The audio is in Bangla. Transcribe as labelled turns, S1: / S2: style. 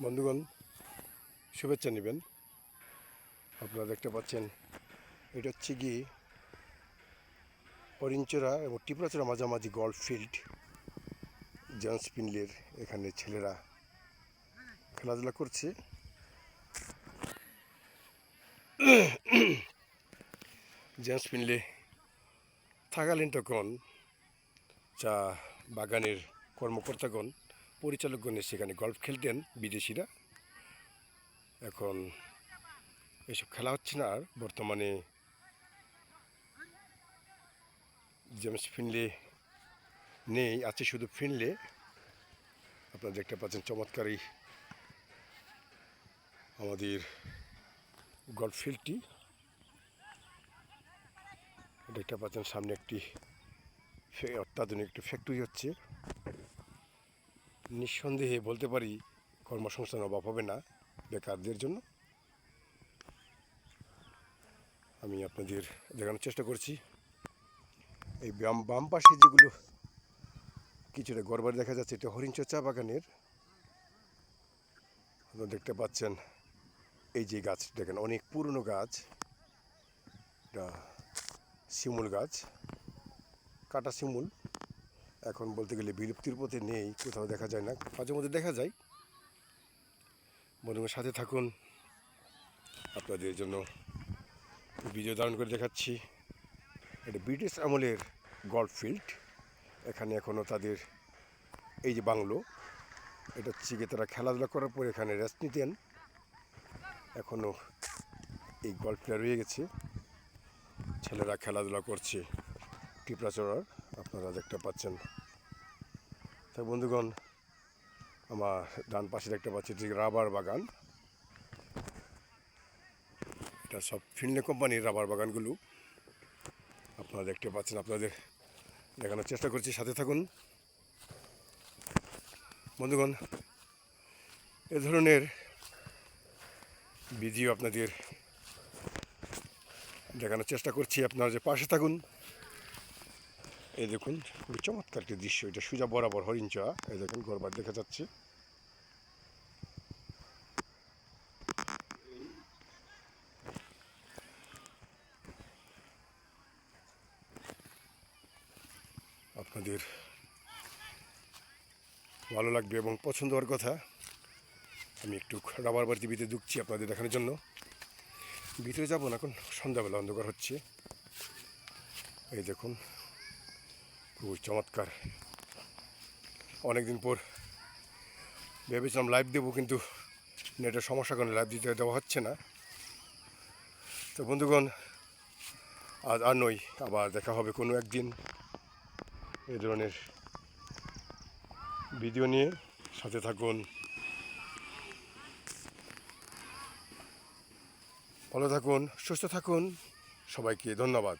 S1: বন্ধুগণ, শুভেচ্ছা নেবেন। আপনারা দেখতে পাচ্ছেন, এটা হচ্ছে গিয়ে অরিঞ্চরা এবং টিপরাচোরা মাঝামাঝি গল্ফ ফিল্ড জেন্টস পিনলের এখানে ছেলেরা খেলাধুলা করছে। জেন্টস পিনলে থাকালীন তখন চা বাগানের কর্মকর্তাগণ। পরিচালকগণ সেখানে গল্ফ খেলতেন, বিদেশিরা। এখন এসব খেলা হচ্ছে না, আর বর্তমানে জেমস ফিনলে নেই, আছে শুধু ফিনলে। আপনারা দেখতে পাচ্ছেন চমৎকারী আমাদের গল্ফ ফিল্ডটি। দেখতে পাচ্ছেন সামনে একটি অত্যাধুনিক একটি ফ্যাক্টরি হচ্ছে। নিঃসন্দেহে বলতে পারি কর্মসংস্থান অভাব হবে না বেকারদের জন্য। আমি আপনাদের দেখানোর চেষ্টা করছি। এই বাম বাম পাশে যেগুলো কিছুটা গড়বাড়ি দেখা যাচ্ছে, এটা হরিণচর চা বাগানের। আপনারা দেখতে পাচ্ছেন এই যে গাছ, দেখেন অনেক পুরনো গাছ। এটা শিমুল গাছ, কাটা শিমুল। এখন বলতে গেলে বিলুপ্তির পথে নেই, কোথাও দেখা যায় না। মাঝে মধ্যে দেখা যায়। বন্ধুদের সাথে থাকুন। আপনাদের জন্য ভিডিও ধারণ করে দেখাচ্ছি। এটা ব্রিটিশ আমলের গল্ফ ফিল্ড। এখানে এখনও তাদের এই যে বাংলো, এটা হচ্ছে গিয়ে তারা খেলাধুলা করার পর এখানে রেস্ট নিতেন। এখনও এই গল্ফটা রয়ে গেছে। ছেলেরা খেলাধুলা করছে। টিপড়াচড়ার আপনারা দেখতে পাচ্ছেন। তাই বন্ধুগণ, আমার ডান পাশে দেখতে পাচ্ছি যে রাবার বাগান। এটা সব ফিনলে কোম্পানির রাবার বাগানগুলো। আপনারা দেখতে পাচ্ছেন, আপনাদের দেখানোর চেষ্টা করছি, সাথে থাকুন। বন্ধুগণ, এ ধরনের ভিডিও আপনাদের দেখানোর চেষ্টা করছি। আপনারা যে পাশে থাকুন এই দেখুন, খুবই চমৎকার একটি দৃশ্য এটা, সুজা বরাবর হরিণ হরিণচা। এই দেখুন গরবার দেখা যাচ্ছে। আপনাদের ভালো লাগবে এবং পছন্দ হওয়ার কথা, আমি একটু রাবার বাড়িতে ভিতরে ঢুকছি আপনাদের দেখানোর জন্য। ভিতরে যাব না এখন, সন্ধ্যাবেলা অন্ধকার হচ্ছে। এই দেখুন খুবই চমৎকার। অনেকদিন পর ভেবেছিলাম লাইভ দেবো, কিন্তু নেটের সমস্যা কারণে লাইভ দিতে দেওয়া হচ্ছে না। তো বন্ধুগণ, আজ আর নই আবার দেখা হবে কোনো একদিন এই ধরনের ভিডিও নিয়ে। সাথে থাকুন। ভালো থাকুন, সুস্থ থাকুন। সবাইকে ধন্যবাদ।